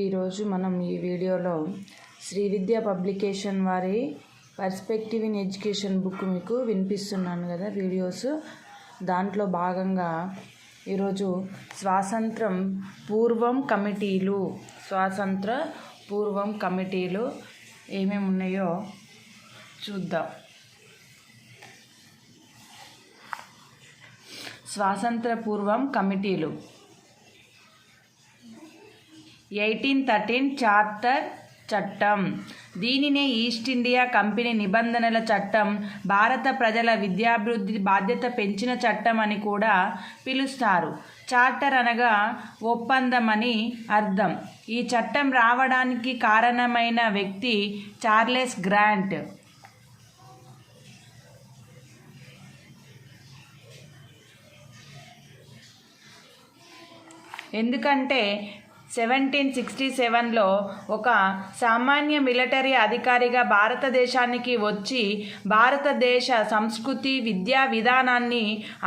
ఈరోజు మనం ఈ వీడియోలో శ్రీ విద్య పబ్లికేషన్ వారి పర్స్పెక్టివ్ ఇన్ ఎడ్యుకేషన్ బుక్ మీకు వినిపిస్తున్నాను కదా వీడియోస్. దాంట్లో భాగంగా ఈరోజు స్వాతంత్రం పూర్వం కమిటీలు స్వాతంత్ర పూర్వం కమిటీలు ఏమేమి ఉన్నాయో చూద్దాం. స్వాతంత్ర పూర్వం కమిటీలు. ఎయిటీన్ థర్టీన్ చార్టర్ చట్టం. దీనినే ఈస్ట్ ఇండియా కంపెనీ నిబంధనల చట్టం భారత ప్రజల విద్యాభివృద్ధి బాధ్యత పెంచిన చట్టం అని కూడా పిలుస్తారు. చార్టర్ అనగా ఒప్పందం అని అర్థం. ఈ చట్టం రావడానికి కారణమైన వ్యక్తి చార్లెస్ గ్రాంట్. ఎందుకంటే సెవెంటీన్ సిక్స్టీ సెవెన్లో ఒక సామాన్య మిలిటరీ అధికారిగా భారతదేశానికి వచ్చి భారతదేశ సంస్కృతి విద్యా విధానాన్ని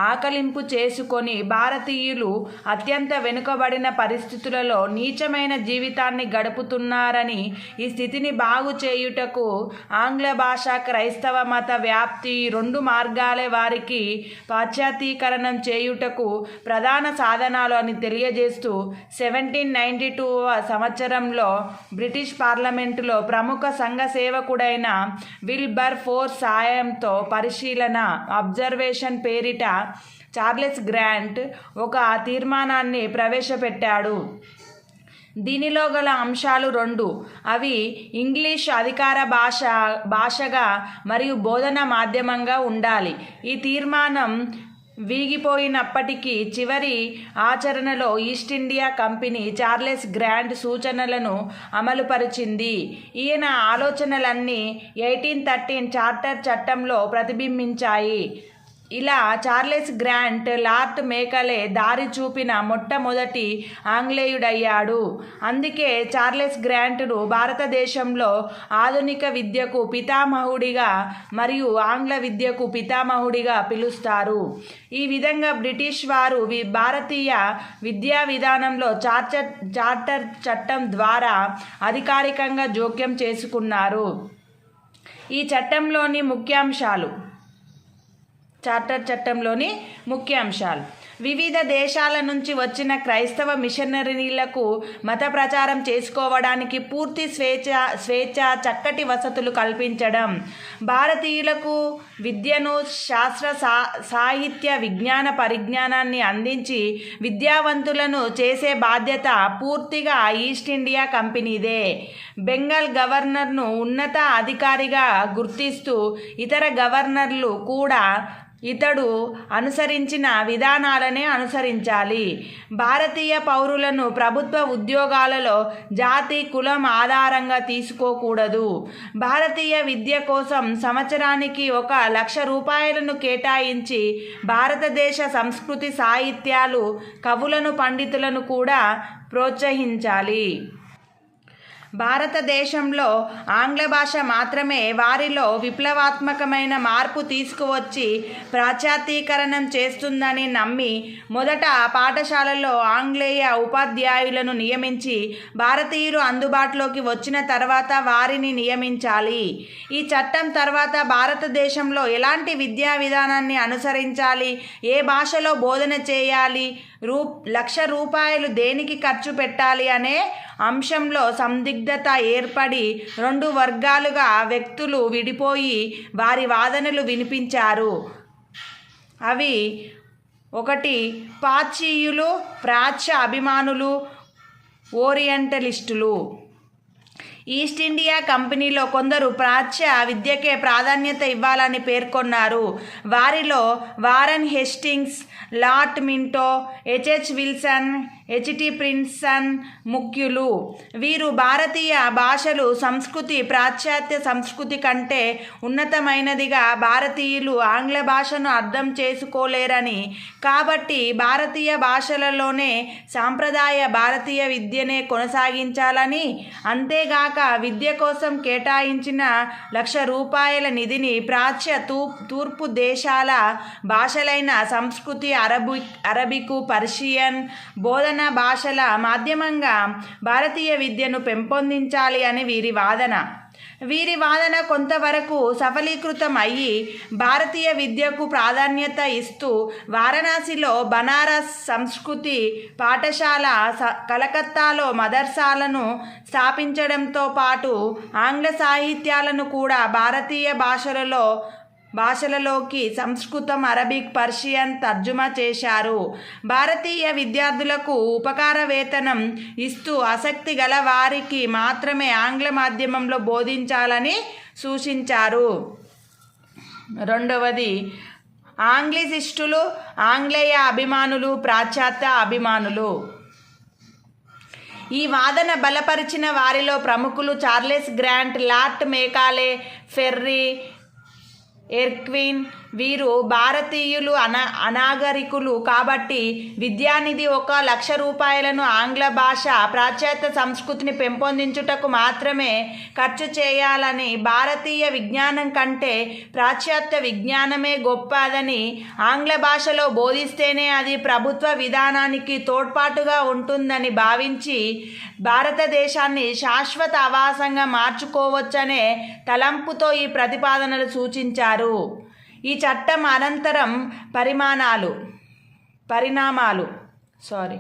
ఆకలింపు చేసుకొని భారతీయులు అత్యంత వెనుకబడిన పరిస్థితులలో నీచమైన జీవితాన్ని గడుపుతున్నారని ఈ స్థితిని బాగు చేయుటకు ఆంగ్ల భాష క్రైస్తవ మత వ్యాప్తి రెండు మార్గాలే వారికి పాశ్చాత్యీకరణం చేయుటకు ప్రధాన సాధనాలు అని తెలియజేస్తూ సెవెంటీన్ నైన్ నైంటీ టూ సంవత్సరంలో బ్రిటిష్ పార్లమెంటులో ప్రముఖ సంఘ సేవకుడైన విల్బర్ ఫోర్ సాయంతో పరిశీలన అబ్జర్వేషన్ పేరిట చార్లెస్ గ్రాంట్ ఒక తీర్మానాన్ని ప్రవేశపెట్టాడు. దీనిలో గల అంశాలు రెండు. అవి ఇంగ్లీష్ అధికార భాష భాషగా మరియు బోధన మాధ్యమంగా ఉండాలి. ఈ తీర్మానం వీగిపోయినప్పటికీ చివరి ఆచరణలో East India Company Charles Grant సూచనలను అమలుపరిచింది. ఈయన ఆలోచనలన్నీ ఎయిటీన్ థర్టీన్ చార్టర్ చట్టంలో ప్రతిబింబించాయి. ఇలా చార్లెస్ గ్రాంట్ లార్ట్ మేకలే దారి చూపిన మొట్టమొదటి ఆంగ్లేయుడయ్యాడు. అందుకే చార్లెస్ గ్రాంట్ను భారతదేశంలో ఆధునిక విద్యకు పితామహుడిగా మరియు ఆంగ్ల విద్యకు పితామహుడిగా పిలుస్తారు. ఈ విధంగా బ్రిటిష్ వారు భారతీయ విద్యా విధానంలో చార్టర్ చార్టర్ చట్టం ద్వారా అధికారికంగా జోక్యం చేసుకున్నారు. ఈ చట్టంలోని ముఖ్యాంశాలు చార్టర్ చట్టంలోని ముఖ్య అంశాలు వివిధ దేశాల నుంచి వచ్చిన క్రైస్తవ మిషనరీలకు మత ప్రచారం చేసుకోవడానికి పూర్తి స్వేచ్ఛ స్వేచ్ఛ చక్కటి వసతులు కల్పించడం. భారతీయులకు విద్యను శాస్త్ర సా సాహిత్య విజ్ఞాన పరిజ్ఞానాన్ని అందించి విద్యావంతులను చేసే బాధ్యత పూర్తిగా ఈస్ట్ ఇండియా కంపెనీదే. బెంగాల్ గవర్నర్ను ఉన్నత అధికారిగా గుర్తిస్తూ ఇతర గవర్నర్లు కూడా ఇతడు అనుసరించిన విధానాలనే అనుసరించాలి. భారతీయ పౌరులను ప్రభుత్వ ఉద్యోగాలలో జాతి కులం ఆధారంగా తీసుకోకూడదు. భారతీయ విద్య కోసం సంవత్సరానికి ఒక లక్ష రూపాయలను కేటాయించి భారతదేశ సంస్కృతి సాహిత్యాలు కవులను పండితులను కూడా ప్రోత్సహించాలి. భారతదేశంలో ఆంగ్ల భాష మాత్రమే వారిలో విప్లవాత్మకమైన మార్పు తీసుకువచ్చి పాశ్చాత్యీకరణం చేస్తుందని నమ్మి మొదట పాఠశాలలో ఆంగ్లేయ ఉపాధ్యాయులను నియమించి భారతీయులు అందుబాటులోకి వచ్చిన తర్వాత వారిని నియమించాలి. ఈ చట్టం తర్వాత భారతదేశంలో ఎలాంటి విద్యా విధానాన్ని అనుసరించాలి? ఏ భాషలో బోధన చేయాలి? రూ లక్ష రూపాయలు దేనికి ఖర్చు పెట్టాలి అనే అంశంలో సందిగ్ధత ఏర్పడి రెండు వర్గాలుగా వ్యక్తులు విడిపోయి వారి వాదనలు వినిపించారు. అవి ఒకటి పాచీయులు ప్రాచ్య అభిమానులు ఓరియంటలిస్టులు. ఈస్ట్ ఇండియా కంపెనీలో కొందరు ప్రాచ్య విద్యకే ప్రాధాన్యత ఇవ్వాలని పేర్కొన్నారు. వారిలో Warren Hastings Lord Minto HH Wilson HT Prinsep ముఖ్యులు వీరు భారతీయ భాషలు సంస్కృతి పాశ్చాత్య సంస్కృతి కంటే ఉన్నతమైనదిగా భారతీయులు ఆంగ్ల భాషను అర్థం చేసుకోలేరని. కాబట్టి భారతీయ భాషలలోనే సాంప్రదాయ భారతీయ విద్యనే కొనసాగించాలని అంతేగాక విద్య కోసం కేటాయించిన లక్ష రూపాయల నిధిని ప్రాచ్య తూ తూర్పు దేశాల భాషలైన సంస్కృతి అరబిక్ అరబికు పర్షియన్ బోధన వాదన భాషల మాధ్యమంగా భారతీయ విద్యను పెంపొందించాలి అని వీరి వాదన. వీరి వాదన కొంతవరకు సఫలీకృతం అయ్యి భారతీయ విద్యకు ప్రాధాన్యత ఇస్తూ వారణాసిలో బనారస్ సంస్కృతి పాఠశాల స కలకత్తాలో మదర్సాలను స్థాపించడంతో పాటు ఆంగ్ల సాహిత్యాలను కూడా భారతీయ భాషలలో భాషలలోకి సంస్కృతం అరబిక్ పర్షియన్ తర్జుమా చేశారు. భారతీయ విద్యార్థులకు ఉపకార వేతనం ఇస్తూ ఆసక్తి గల వారికి మాత్రమే ఆంగ్ల మాధ్యమంలో బోధించాలని సూచించారు. రెండవది ఆంగ్లిసిస్టులు ఆంగ్లేయ అభిమానులు పాశ్చాత్య అభిమానులు. ఈ వాదన బలపరిచిన వారిలో ప్రముఖులు చార్లెస్ గ్రాంట్ లార్ట్ మేకాలే ఫెర్రీ airplane వీరు భారతీయులు అనా అనాగరికులు కాబట్టి విద్యానిధి ఒక లక్ష రూపాయలను ఆంగ్ల భాష పాశ్చాత్య సంస్కృతిని పెంపొందించుటకు మాత్రమే ఖర్చు చేయాలని భారతీయ విజ్ఞానం కంటే పాశ్చాత్య విజ్ఞానమే గొప్పదని ఆంగ్ల భాషలో బోధిస్తేనే అది ప్రభుత్వ విధానానికి తోడ్పాటుగా ఉంటుందని భావించి భారతదేశాన్ని శాశ్వత ఆవాసంగా మార్చుకోవచ్చనే తలంపుతో ఈ ప్రతిపాదనలు సూచించారు. ఈ చట్టం అనంతరం పరిమాణాలు పరిణామాలు సారీ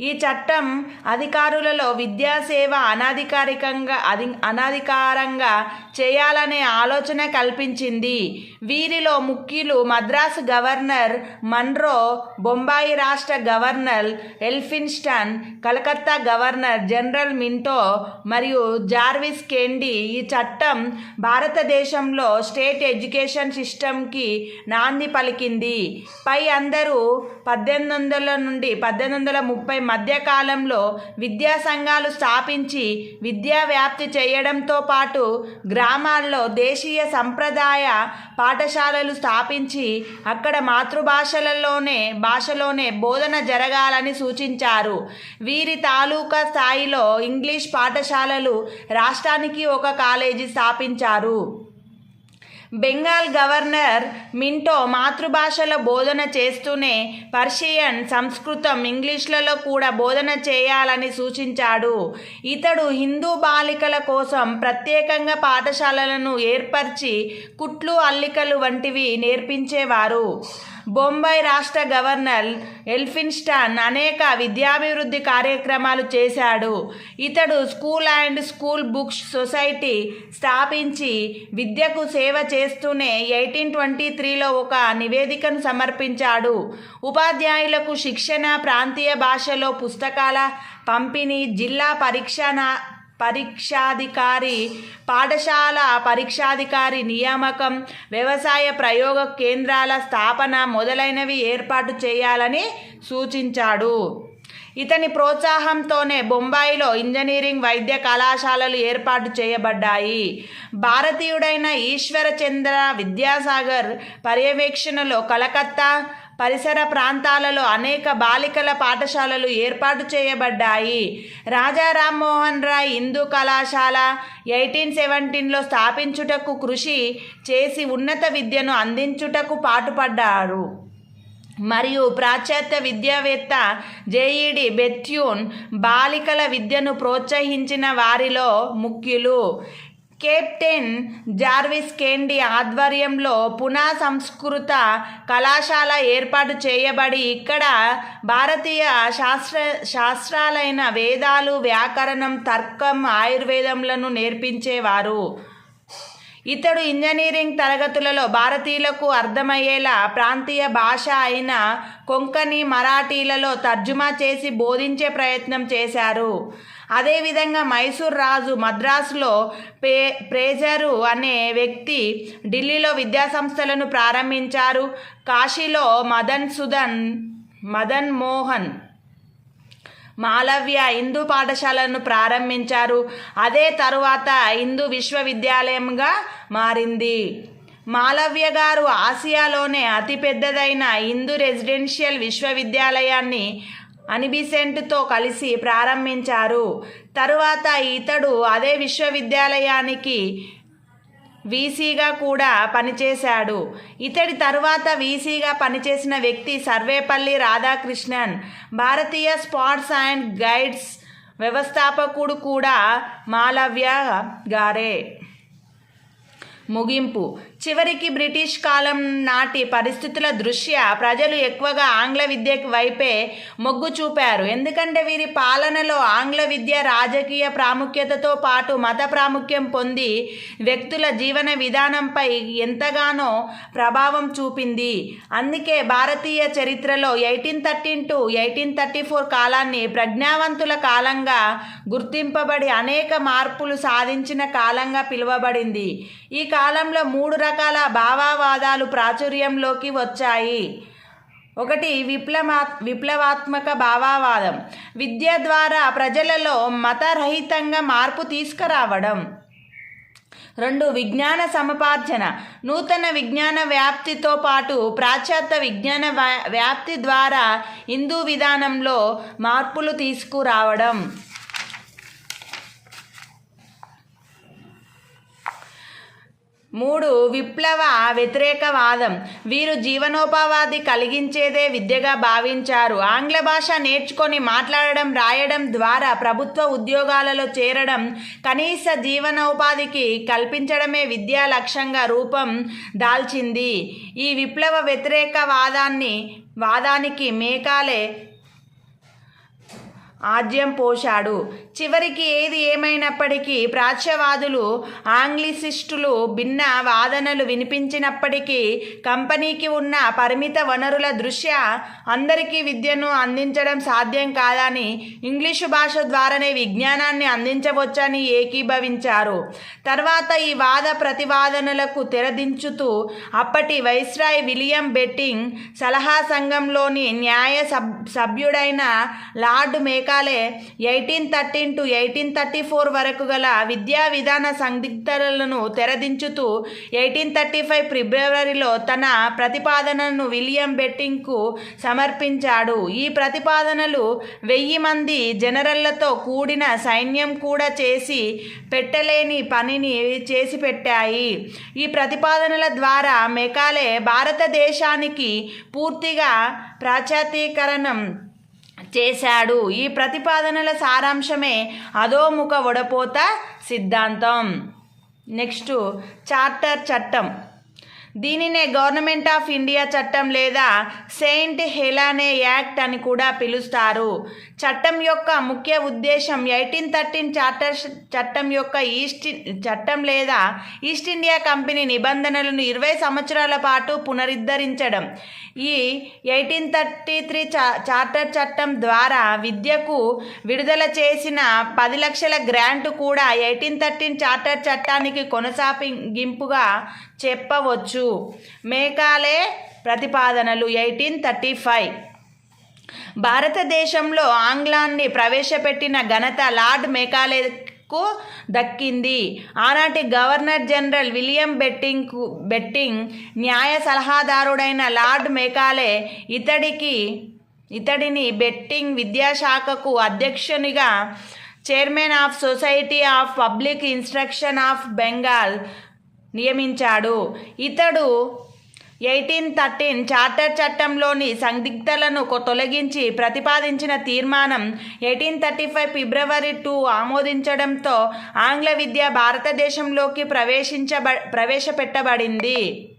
ఈ చట్టం అధికారులలో విద్యాసేవ అనధికారికంగా అధి అనధికారంగా చేయాలనే ఆలోచన కల్పించింది. వీరిలో ముఖ్యులు మద్రాసు గవర్నర్ మన్రో బొంబాయి రాష్ట్ర governor Elphinstone Calcutta governor general Minto మరియు జార్విస్ కెండి ఈ చట్టం భారతదేశంలో స్టేట్ ఎడ్యుకేషన్ సిస్టమ్కి నాంది పలికింది. పై అందరూ పద్దెనిమిది వందల నుండి పద్దెనిమిది వందల ముప్పై మధ్యకాలంలో విద్యా సంఘాలు స్థాపించి విద్యా వ్యాప్తి చేయడంతో పాటు గ్రామాల్లో దేశీయ సంప్రదాయ పాఠశాలలు స్థాపించి అక్కడ మాతృభాషలలోనే భాషలోనే బోధన జరగాలని సూచించారు. వీరి తాలూకా స్థాయిలో ఇంగ్లీష్ పాఠశాలలు రాష్ట్రానికి ఒక కాలేజీ స్థాపించారు. బెంగాల్ గవర్నర్ మింటో మాతృభాషలో బోధన చేస్తూనే పర్షియన్ సంస్కృతం ఇంగ్లీష్లలో కూడా బోధన చేయాలని సూచించాడు. ఇతడు హిందూ బాలికల కోసం ప్రత్యేకంగా పాఠశాలలను ఏర్పరిచి కుట్లు అల్లికలు వంటివి నేర్పించేవారు. బొంబాయి రాష్ట్ర గవర్నర్ ఎల్ఫిన్స్టాన్ అనేక విద్యాభివృద్ధి కార్యక్రమాలు చేశాడు. ఇతడు school and school books society స్థాపించి విద్యకు సేవ చేస్తూనే ఎయిటీన్ ట్వంటీ త్రీలో ఒక నివేదికను సమర్పించాడు. ఉపాధ్యాయులకు శిక్షణ ప్రాంతీయ భాషలో పుస్తకాల పంపిణీ జిల్లా పరీక్షణ పరీక్షాధికారి పాఠశాల పరీక్షాధికారి నియామకం వ్యవసాయ ప్రయోగ కేంద్రాల స్థాపన మొదలైనవి ఏర్పాటు చేయాలని సూచించాడు. ఇతని ప్రోత్సాహంతోనే బొంబాయిలో ఇంజనీరింగ్ వైద్య కళాశాలలు ఏర్పాటు చేయబడ్డాయి. భారతీయుడైన ఈశ్వరచంద్ర విద్యాసాగర్ పర్యవేక్షణలో కలకత్తా పరిసర ప్రాంతాలలో అనేక బాలికల పాఠశాలలు ఏర్పాటు చేయబడ్డాయి. రాజా రామ్మోహన్ రాయ్ హిందూ కళాశాల ఎయిటీన్ సెవెంటీన్లో స్థాపించుటకు కృషి చేసి ఉన్నత విద్యను అందించుటకు పాటుపడ్డారు మరియు పాశ్చాత్య విద్యావేత్త జేఈడి బెథ్యూన్ బాలికల విద్యను ప్రోత్సహించిన వారిలో ముఖ్యులు కెప్టెన్ జార్విస్ కెండి ఆధ్వర్యంలో పునా సంస్కృత కళాశాల ఏర్పాటు చేయబడి ఇక్కడ భారతీయ శాస్త్ర శాస్త్రాలైన వేదాలు వ్యాకరణం తర్కం ఆయుర్వేదములను నేర్పించేవారు. ఇతడు ఇంజనీరింగ్ తరగతులలో భారతీయులకు అర్థమయ్యేలా ప్రాంతీయ భాష అయిన కొంకణి మరాఠీలలో తర్జుమా చేసి బోధించే ప్రయత్నం చేశారు. అదేవిధంగా మైసూర్ రాజు మద్రాసులో పే ప్రేజరు అనే వ్యక్తి ఢిల్లీలో విద్యాసంస్థలను ప్రారంభించారు. కాశీలో మదన్ సుదన్ మదన్ మోహన్ మాలవ్య హిందూ పాఠశాలను ప్రారంభించారు. అదే తరువాత హిందూ విశ్వవిద్యాలయంగా మారింది. మాలవ్య గారు ఆసియాలోనే అతిపెద్దదైన హిందూ రెసిడెన్షియల్ విశ్వవిద్యాలయాన్ని అనిబిసెంట్తో కలిసి ప్రారంభించారు. తరువాత ఇతడు అదే విశ్వవిద్యాలయానికి వీసీగా కూడా పనిచేశాడు. ఇతడి తరువాత వీసీగా పనిచేసిన వ్యక్తి సర్వేపల్లి రాధాకృష్ణన్ భారతీయ స్పాట్స్ అండ్ గైడ్స్ వ్యవస్థాపకుడు కూడా మాలవ్య గారే. ముగింపు. చివరికి బ్రిటిష్ కాలం నాటి పరిస్థితుల దృష్ట్యా ప్రజలు ఎక్కువగా ఆంగ్ల విద్య వైపే మొగ్గు చూపారు. ఎందుకంటే వీరి పాలనలో ఆంగ్ల విద్య రాజకీయ ప్రాముఖ్యతతో పాటు మత ప్రాముఖ్యం పొంది వ్యక్తుల జీవన విధానంపై ఎంతగానో ప్రభావం చూపింది. అందుకే భారతీయ చరిత్రలో eighteen thirteen to eighteen thirty four కాలాన్ని ప్రజ్ఞావంతుల కాలంగా గుర్తింపబడి అనేక మార్పులు సాధించిన కాలంగా పిలువబడింది. ఈ కాలంలో మూడు రకాల భావవాదాలు ప్రాచుర్యంలోకి వచ్చాయి. ఒకటి విప్లవా విప్లవాత్మక భావవాదం. విద్య ద్వారా ప్రజలలో మతరహితంగా మార్పు తీసుకురావడం. రెండు విజ్ఞాన సముపార్జన. నూతన విజ్ఞాన వ్యాప్తితో పాటు పాశ్చాత్య విజ్ఞాన వ్యాప్తి ద్వారా హిందూ విధానంలో మార్పులు తీసుకురావడం. మూడు విప్లవ వ్యతిరేకవాదం. వీరు జీవనోపాధి కలిగించేదే విద్యగా భావించారు. ఆంగ్ల భాష నేర్చుకొని మాట్లాడడం రాయడం ద్వారా ప్రభుత్వ ఉద్యోగాలలో చేరడం కనీస జీవనోపాధికి కల్పించడమే విద్యా లక్ష్యంగా రూపం దాల్చింది. ఈ విప్లవ వ్యతిరేకవాదాన్ని వాదానికి మేకాలే ఆద్యం పోశాడు. చివరికి ఏది ఏమైనప్పటికీ ప్రాచ్యవాదులు ఆంగ్లిసిస్టులు భిన్న వాదనలు వినిపించినప్పటికీ కంపెనీకి ఉన్న పరిమిత వనరుల దృష్ట్యా అందరికీ విద్యను అందించడం సాధ్యం కాదని ఇంగ్లీషు భాష ద్వారానే విజ్ఞానాన్ని అందించవచ్చని ఏకీభవించారు. తర్వాత ఈ వాద ప్రతివాదనలకు తెరదించుతూ అప్పటి వైస్రాయ్ విలియం బెట్టింగ్ సలహా సంఘంలోని న్యాయ సబ్ సభ్యుడైన లార్డ్ మేక Macaulay eighteen thirteen to eighteen thirty four వరకు గల విద్యా విధాన సందిగ్ధలను తెరదించుతూ ఎయిటీన్ థర్టీ ఫైవ్ ఫిబ్రవరిలో తన ప్రతిపాదనను విలియం బెట్టింగ్కు సమర్పించాడు. ఈ ప్రతిపాదనలు వెయ్యి మంది జనరళ్ళతో కూడిన సైన్యం కూడా చేసి పెట్టలేని పనిని చేసి పెట్టాయి ఈ ప్రతిపాదనల ద్వారా మెకాలే భారతదేశానికి పూర్తిగా ప్రాచాతీకరణం చేశాడు. ఈ ప్రతిపాదనల సారాంశమే అధోముఖ వడపోత సిద్ధాంతం. నెక్స్ట్ చార్టర్ చట్టం. దీనినే గవర్నమెంట్ ఆఫ్ ఇండియా చట్టం లేదా సెయింట్ హెలానే యాక్ట్ అని కూడా పిలుస్తారు. చట్టం యొక్క ముఖ్య ఉద్దేశం ఎయిటీన్ థర్టీన్ చార్టర్ చట్టం యొక్క ఈస్ట్ చట్టం లేదా ఈస్ట్ ఇండియా కంపెనీ నిబంధనలను ఇరవై సంవత్సరాల పాటు పునరుద్ధరించడం. ఈ ఎయిటీన్ థర్టీ త్రీ చా చార్టర్ చట్టం ద్వారా విద్యకు విడుదల చేసిన పది లక్షల గ్రాంట్ కూడా ఎయిటీన్ థర్టీన్ చార్టర్ చట్టానికి కొనసాగింపుగా చెప్పవచ్చు. మేకాలే ప్రతిపాదనలు ఎయిటీన్ థర్టీ ఫైవ్. భారతదేశంలో ఆంగ్లాన్ని ప్రవేశపెట్టిన ఘనత లార్డ్ మేకాలే కు దక్కింది. ఆనాటి governor general William Bentinck Bentinck న్యాయ సలహాదారుడైన లార్డ్ మేకాలే ఇతడికి ఇతడిని బెట్టింగ్ విద్యాశాఖకు అధ్యక్షునిగా chairman of society of public instruction of Bengal నియమించాడు. ఇతడు ఎయిటీన్ థర్టీన్ చార్టర్ చట్టంలోని సందిగ్ధలను తొలగించి ప్రతిపాదించిన తీర్మానం eighteen thirty five February two ఆమోదించడంతో ఆంగ్ల విద్య భారతదేశంలోకి ప్రవేశించబ ప్రవేశపెట్టబడింది.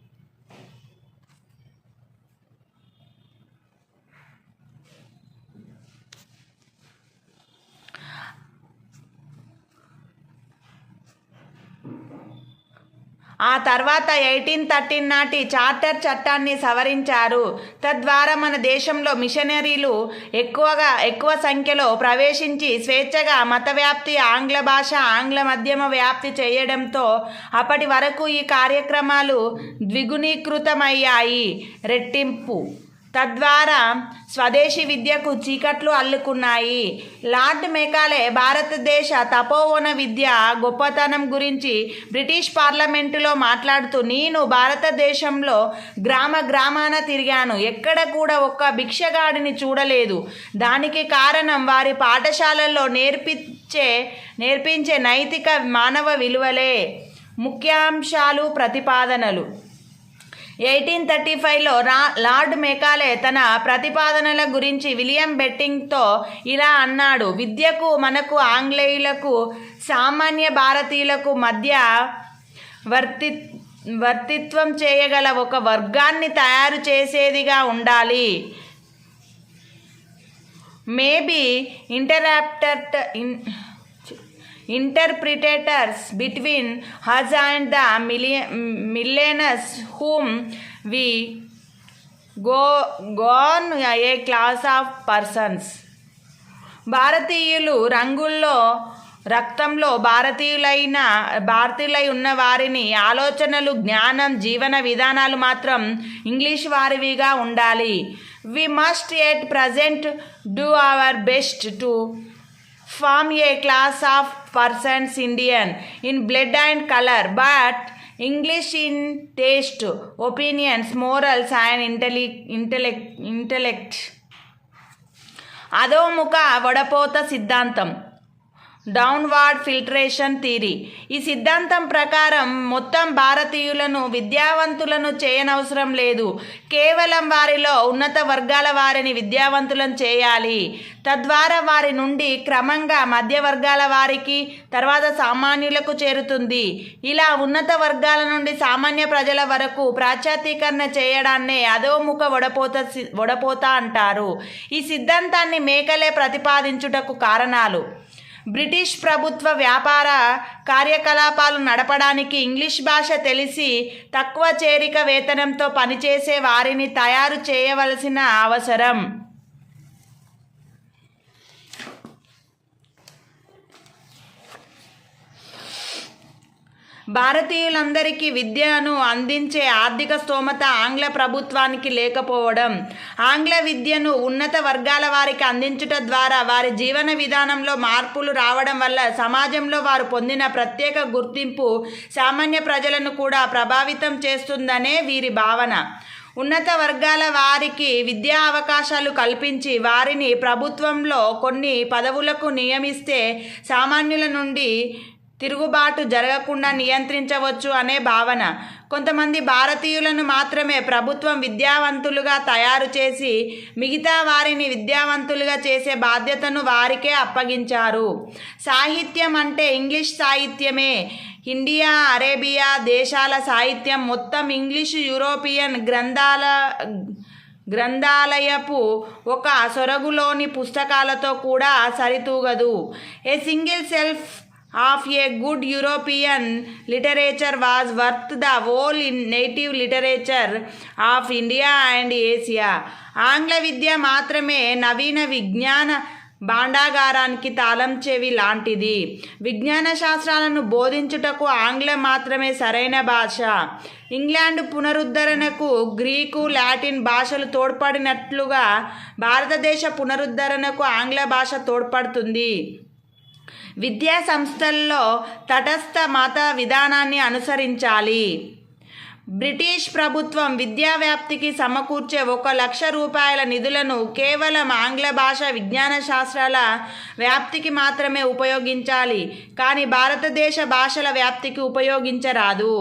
ఆ తర్వాత ఎయిటీన్ థర్టీన్ నాటి చార్టర్ చట్టాన్ని సవరించారు. తద్వారా మన దేశంలో మిషనరీలు ఎక్కువగా ఎక్కువ సంఖ్యలో ప్రవేశించి స్వేచ్ఛగా మత వ్యాప్తి ఆంగ్ల భాష ఆంగ్ల మధ్యమ వ్యాప్తి చేయడంతో అప్పటి వరకు ఈ కార్యక్రమాలు ద్విగుణీకృతమయ్యాయి. రెట్టింపు తద్వారా స్వదేశీ విద్యకు చీకట్లు అల్లుకున్నాయి. లార్డ్ మెకాలే భారతదేశ తపోవన విద్య గొప్పతనం గురించి బ్రిటిష్ పార్లమెంటులో మాట్లాడుతూ నేను భారతదేశంలో గ్రామ గ్రామాన తిరిగాను. ఎక్కడ కూడా ఒక్క భిక్షగాడిని చూడలేదు. దానికి కారణం వారి పాఠశాలల్లో నేర్పించే నేర్పించే నైతిక మానవ విలువలే. ముఖ్యాంశాలు ప్రతిపాదనలు. ఎయిటీన్ థర్టీ ఫైవ్లో రా లార్డ్ మెకాలే తన ప్రతిపాదనల గురించి విలియం బెట్టింగ్తో ఇలా అన్నాడు. విద్యకు మనకు ఆంగ్లేయులకు సామాన్య భారతీయులకు మధ్య వర్తి వర్తిత్వం చేయగల ఒక వర్గాన్ని తయారు చేసేదిగా ఉండాలి. Maybe interrupter in interpreters between us and the million, millennials whom we go, go on a class of persons. భారతీయులు రంగుల్లో రక్తంలో భారతీయులైన భారతీయులై ఉన్న వారిని ఆలోచనలు జ్ఞానం జీవన విధానాలు మాత్రం ఇంగ్లీష్ వారివిగా ఉండాలి we must at present do our best to form a class of persons Indian in blood and color, but English in taste, opinions, morals, and intellect. intellect, intellect. అధోముఖ వడపోత సిద్ధాంతం డౌన్వార్డ్ ఫిల్టరేషన్ థీరీ ఈ సిద్ధాంతం ప్రకారం మొత్తం భారతీయులను విద్యావంతులను చేయనవసరం లేదు. కేవలం వారిలో ఉన్నత వర్గాల వారిని విద్యావంతులను చేయాలి. తద్వారా వారి నుండి క్రమంగా మధ్య వర్గాల వారికి తర్వాత సామాన్యులకు చేరుతుంది. ఇలా ఉన్నత వర్గాల నుండి సామాన్య ప్రజల వరకు పాశ్చాత్యీకరణ చేయడాన్నే అధోముఖ వడపోత సి- వడపోత అంటారు. ఈ సిద్ధాంతాన్ని మేకలే ప్రతిపాదించుటకు కారణాలు. బ్రిటిష్ ప్రభుత్వ వ్యాపార కార్యకలాపాలు నడపడానికి ఇంగ్లీష్ భాష తెలిసి తక్కువ చేరిక వేతనంతో పనిచేసే వారిని తయారు చేయవలసిన అవసరం. భారతీయులందరికీ విద్యను అందించే ఆర్థిక స్తోమత ఆంగ్ల ప్రభుత్వానికి లేకపోవడం ఆంగ్ల విద్యను ఉన్నత వర్గాల వారికి అందించుట ద్వారా వారి జీవన విధానంలో మార్పులు రావడం వల్ల సమాజంలో వారు పొందిన ప్రత్యేక గుర్తింపు సామాన్య ప్రజలను కూడా ప్రభావితం చేస్తుందనే వీరి భావన. ఉన్నత వర్గాల వారికి విద్యా అవకాశాలు కల్పించి వారిని ప్రభుత్వంలో కొన్ని పదవులకు నియమిస్తే సామాన్యుల నుండి తిరుగుబాటు జరగకుండా నియంత్రించవచ్చు అనే భావన. కొంతమంది భారతీయులను మాత్రమే ప్రభుత్వం విద్యావంతులుగా తయారు చేసి మిగతా వారిని విద్యావంతులుగా చేసే బాధ్యతను వారికే అప్పగించారు. సాహిత్యం అంటే ఇంగ్లీష్ సాహిత్యమే. ఇండియా అరేబియా దేశాల సాహిత్యం మొత్తం ఇంగ్లీషు యూరోపియన్ గ్రంథాల గ్రంథాలయపు ఒక సొరగులోని పుస్తకాలతో కూడా సరితూగదు. A single shelf of a good European literature was worth the whole in native literature of India and Asia ఆంగ్ల విద్య మాత్రమే నవీన విజ్ఞాన భాండాగారానికి తాళం చెవి లాంటిది విజ్ఞాన శాస్త్రాలను బోధించుటకు ఆంగ్లం మాత్రమే సరైన భాష ఇంగ్లాండ్ పునరుద్ధరణకు గ్రీకు లాటిన్ భాషలు తోడ్పడినట్లుగా భారతదేశ పునరుద్ధరణకు ఆంగ్ల భాష తోడ్పడుతుంది విద్యా సంస్థల్లో తటస్థ మత విధానాన్ని అనుసరించాలి. బ్రిటిష్ ప్రభుత్వం విద్యా వ్యాప్తికి సమకూర్చే ఒక లక్ష రూపాయల నిధులను కేవలం ఆంగ్ల భాష విజ్ఞాన శాస్త్రాల వ్యాప్తికి మాత్రమే ఉపయోగించాలి. కానీ భారతదేశ భాషల వ్యాప్తికి ఉపయోగించరాదు.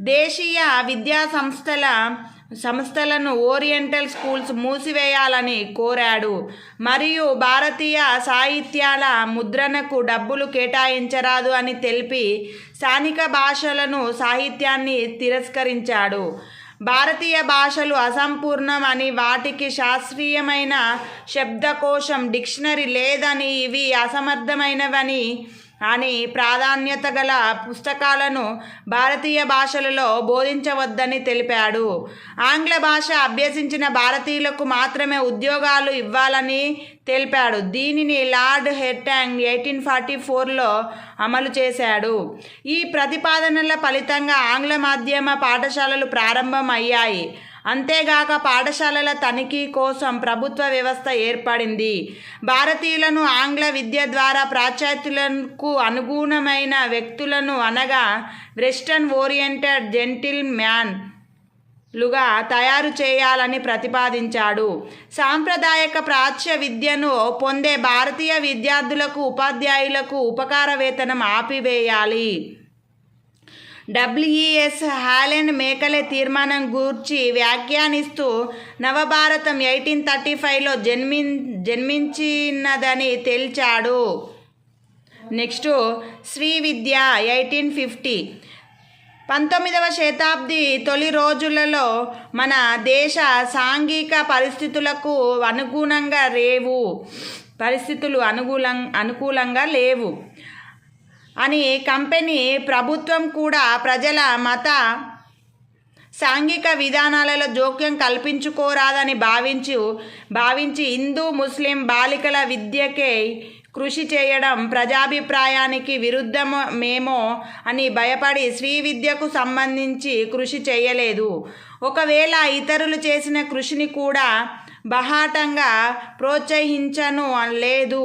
దేశీయ విద్యా సంస్థల సంస్థలను ఓరియంటల్ స్కూల్స్ మూసివేయాలని కోరాడు. మరియు భారతీయ సాహిత్యాల ముద్రణకు డబ్బులు కేటాయించరాదు అని తెలిపి స్థానిక భాషలను సాహిత్యాన్ని తిరస్కరించాడు. భారతీయ భాషలు అసంపూర్ణం అని వాటికి శాస్త్రీయమైన శబ్దకోశం డిక్షనరీ లేదని ఇవి అసమర్థమైనవని అని ప్రాధాన్యత గల పుస్తకాలను భారతీయ భాషలలో బోధించవద్దని తెలిపాడు. ఆంగ్ల భాష అభ్యసించిన భారతీయులకు మాత్రమే ఉద్యోగాలు ఇవ్వాలని తెలిపాడు. దీనిని లార్డ్ హెర్టాంగ్ ఎయిటీన్ ఫార్టీ ఫోర్లో అమలు చేశాడు. ఈ ప్రతిపాదనల ఫలితంగా ఆంగ్ల మాధ్యమ పాఠశాలలు ప్రారంభమయ్యాయి. అంతేగాక పాఠశాలల తనిఖీ కోసం ప్రభుత్వ వ్యవస్థ ఏర్పడింది. భారతీయులను ఆంగ్ల విద్య ద్వారా పాశ్చాత్యులకు అనుగుణమైన వ్యక్తులను అనగా వెస్టర్న్ ఓరియంటెడ్ జెంటిల్ మ్యాన్ లుగా తయారు చేయాలని ప్రతిపాదించాడు. సాంప్రదాయక ప్రాచ్య విద్యను పొందే భారతీయ విద్యార్థులకు ఉపాధ్యాయులకు ఉపకార వేతనం ఆపివేయాలి. డబ్ల్యూఈఎస్ హాలెండ్ మేకలే తీర్మానం గూర్చి వ్యాఖ్యానిస్తూ నవభారతం ఎయిటీన్ థర్టీ ఫైవ్లో జన్మి జన్మించినదని తేల్చాడు. Next Shri Vidya eighteen fifty. పంతొమ్మిదవ శతాబ్ది తొలి రోజులలో మన దేశ సాంఘిక పరిస్థితులకు అనుగుణంగా లేవు పరిస్థితులు అనుకూలం అనుకూలంగా లేవు. అని కంపెనీ ప్రభుత్వం కూడా ప్రజల మత సాంఘిక విధానాలలో జోక్యం కల్పించుకోరాదని భావించు భావించి హిందూ ముస్లిం బాలికల విద్యకే కృషి చేయడం ప్రజాభిప్రాయానికి విరుద్ధమేమో అని భయపడి స్త్రీ విద్యకు సంబంధించి కృషి చేయలేదు. ఒకవేళ ఇతరులు చేసిన కృషిని కూడా బహాటంగా ప్రోత్సహించను లేదు.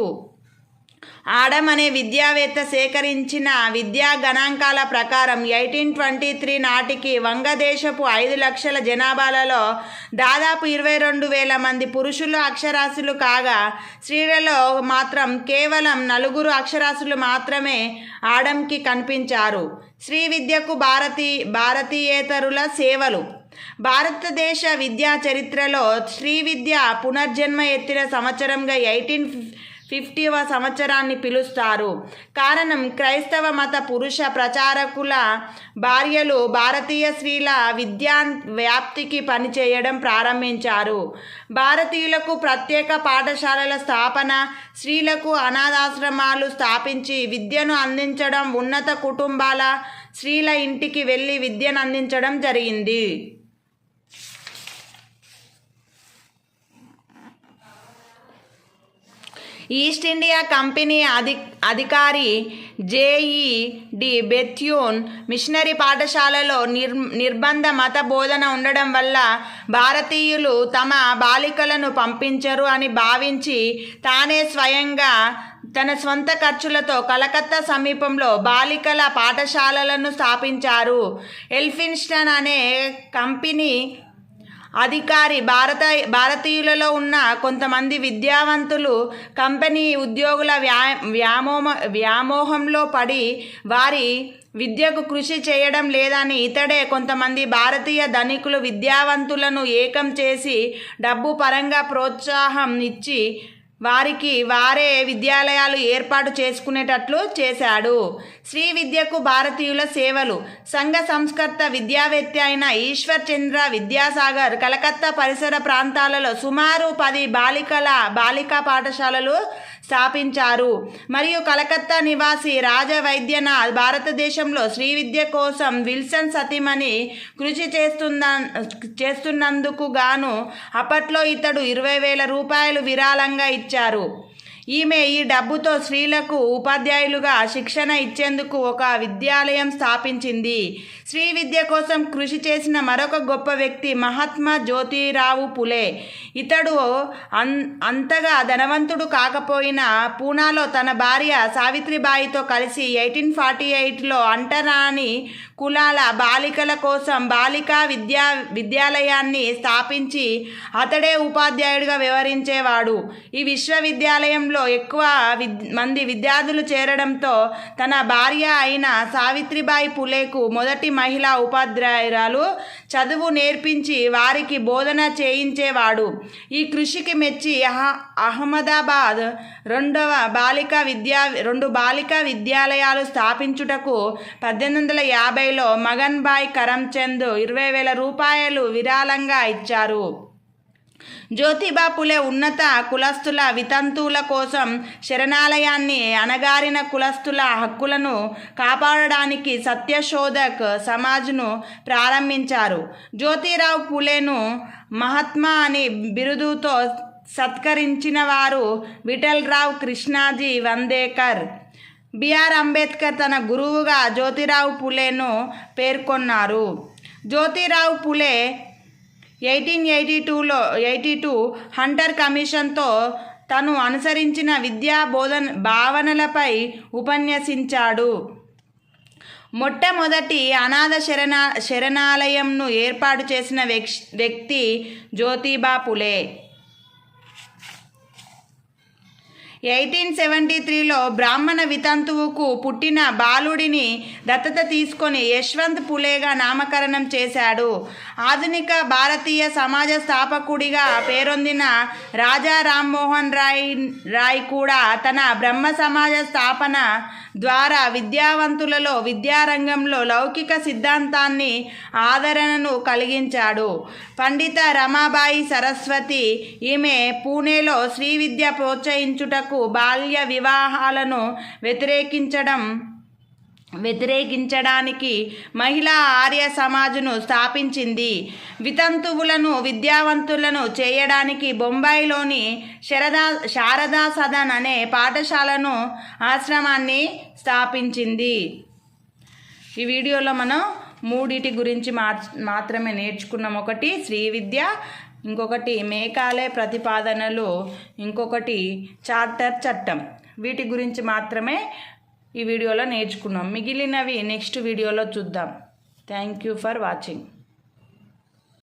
ఆడమ్ అనే విద్యావేత్త సేకరించిన విద్యా గణాంకాల ప్రకారం ఎయిటీన్ ట్వంటీ త్రీ నాటికి వంగదేశపు ఐదు లక్షల జనాభాలలో దాదాపు ఇరవై రెండు వేల మంది పురుషులు అక్షరాస్యులు కాగా స్త్రీలలో మాత్రం కేవలం నలుగురు అక్షరాస్యులు మాత్రమే ఆడంకి కనిపించారు. శ్రీ విద్యకు భారతీ భారతీయేతరుల సేవలు. భారతదేశ విద్యా చరిత్రలో శ్రీ విద్య పునర్జన్మ ఎత్తిన సంవత్సరంగా ఎయిటీన్ ఫిఫ్టీవ సంవత్సరాన్ని పిలుస్తారు. కారణం క్రైస్తవ మత పురుష ప్రచారకుల భార్యలు భారతీయ స్త్రీల విద్యా వ్యాప్తికి పనిచేయడం ప్రారంభించారు. భారతీయులకు ప్రత్యేక పాఠశాలల స్థాపన స్త్రీలకు అనాథాశ్రమాలు స్థాపించి విద్యను అందించడం ఉన్నత కుటుంబాల స్త్రీల ఇంటికి వెళ్ళి విద్యను అందించడం జరిగింది. ఈస్ట్ ఇండియా కంపెనీ అధి అధికారి జేఈ డి బెథ్యూన్ మిషనరీ పాఠశాలలో నిర్ నిర్బంధ మత బోధన ఉండడం వల్ల భారతీయులు తమ బాలికలను పంపించరు అని భావించి తానే స్వయంగా తన స్వంత ఖర్చులతో కలకత్తా సమీపంలో బాలికల పాఠశాలలను స్థాపించారు. ఎల్ఫిన్స్టన్ అనే కంపెనీ అధికారి భారత భారతీయులలో ఉన్న కొంతమంది విద్యావంతులు కంపెనీ ఉద్యోగుల వ్యా వ్యామోహ వ్యామోహంలో పడి వారి విద్యకు కృషి చేయడం లేదని ఇతడే కొంతమంది భారతీయ ధనికులు విద్యావంతులను ఏకం చేసి డబ్బు పరంగా ప్రోత్సాహం ఇచ్చి వారికి వారే విద్యాలయాలు ఏర్పాటు చేసుకునేటట్లు చేశాడు. శ్రీ విద్యకు భారతీయుల సేవలు. సంఘ సంస్కర్త విద్యావేత్త అయిన ఈశ్వర్ చంద్ర విద్యాసాగర్ కలకత్తా పరిసర ప్రాంతాలలో సుమారు పది బాలికల బాలికా పాఠశాలలు స్థాపించారు. మరియు కలకత్తా నివాసి రాజ వైద్యనాథ్ భారతదేశంలో శ్రీ విద్య కోసం విల్సన్ సతీమణి కృషి చేస్తున్న చేస్తున్నందుకు గాను అప్పట్లో ఇతడు ఇరవై వేల రూపాయలు విరాళంగా ఇచ్చారు. ఈమె ఈ డబ్బుతో స్త్రీలకు ఉపాధ్యాయులుగా శిక్షణ ఇచ్చేందుకు ఒక విద్యాలయం స్థాపించింది. స్త్రీ విద్య కోసం కృషి చేసిన మరొక గొప్ప వ్యక్తి మహాత్మా జ్యోతిరావు పులే. ఇతడు అన్ అంతగా ధనవంతుడు కాకపోయినా పూనాలో తన భార్య సావిత్రిబాయితో కలిసి ఎయిటీన్ ఫార్టీ ఎయిట్లో అంటరాని కులాల బాలికల కోసం బాలికా విద్యా విద్యాలయాన్ని స్థాపించి అతడే ఉపాధ్యాయుడిగా వ్యవహరించేవాడు ఈ విశ్వవిద్యాలయంలో ఎక్కువ విద్ మంది విద్యార్థులు చేరడంతో తన భార్య అయిన సావిత్రిబాయి పులేకు మొదటి మహిళా ఉపాధ్యాయురాలు చదువు నేర్పించి వారికి బోధన చేయించేవాడు. ఈ కృషికి మెచ్చి అహ- అహ్మదాబాద్ రెండవ బాలికా విద్యా రెండు బాలికా విద్యాలయాలు స్థాపించుటకు పద్దెనిమిది వందల యాభైలో మగన్భాయ్ కరమ్చంద్ ఇరవై వేల రూపాయలు విరాళంగా ఇచ్చారు. జ్యోతిబా పులే ఉన్నత కులస్తుల వితంతువుల కోసం శరణాలయాన్ని అణగారిన కులస్తుల హక్కులను కాపాడడానికి సత్యశోధక్ సమాజ్ను ప్రారంభించారు. జ్యోతిరావు పులేను మహాత్మా అని బిరుదుతో సత్కరించిన వారు విఠలరావు కృష్ణాజీ వందేకర్. బిఆర్ అంబేద్కర్ తన గురువుగా జ్యోతిరావు పులేను పేర్కొన్నారు. జ్యోతిరావు పులే ఎయిటీన్ ఎయిటీ టూలో ఎయిటీ టూ హంటర్ కమిషన్తో తను అనుసరించిన విద్యా బోధన భావనలపై ఉపన్యసించాడు. మొట్టమొదటి అనాథ శరణ శరణాలయంను ఏర్పాటు చేసిన వ్యక్ వ్యక్తి జ్యోతిబా పులే. ఎయిటీన్ సెవెంటీ త్రీలో బ్రాహ్మణ వితంతువుకు పుట్టిన బాలుడిని దత్తత తీసుకొని యశ్వంత్ పులేగా నామకరణం చేశాడు. ఆధునిక భారతీయ సమాజ స్థాపకుడిగా పేరొందిన రాజా రామ్మోహన్ రాయ్ రాయ్ కూడా తన బ్రహ్మ సమాజ స్థాపన ద్వారా విద్యావంతులలో విద్యారంగంలో లౌకిక సిద్ధాంతాన్ని ఆదరణను కలిగించాడు. పండిత రమాబాయి సరస్వతి ఈమె పూణేలో శ్రీ విద్య ప్రోత్సహించుటకు బాల్య వివాహాలను వ్యతిరేకించడం వ్యతిరేకించడానికి మహిళా ఆర్య సమాజును స్థాపించింది. వితంతువులను విద్యావంతులను చేయడానికి బొంబాయిలోని శరదా శారదా సదన్ అనే పాఠశాలను ఆశ్రమాన్ని స్థాపించింది. ఈ వీడియోలో మనం మూడిటి గురించి మాత్రమే నేర్చుకున్నాం. ఒకటి శ్రీ విద్య ఇంకొకటి మేకాలే ప్రతిపాదనలు ఇంకొకటి చార్టర్ చట్టం. వీటి గురించి మాత్రమే ఈ వీడియోలో నేర్చుకున్నాం. మిగిలినవి నెక్స్ట్ వీడియోలో చూద్దాం. Thank you for watching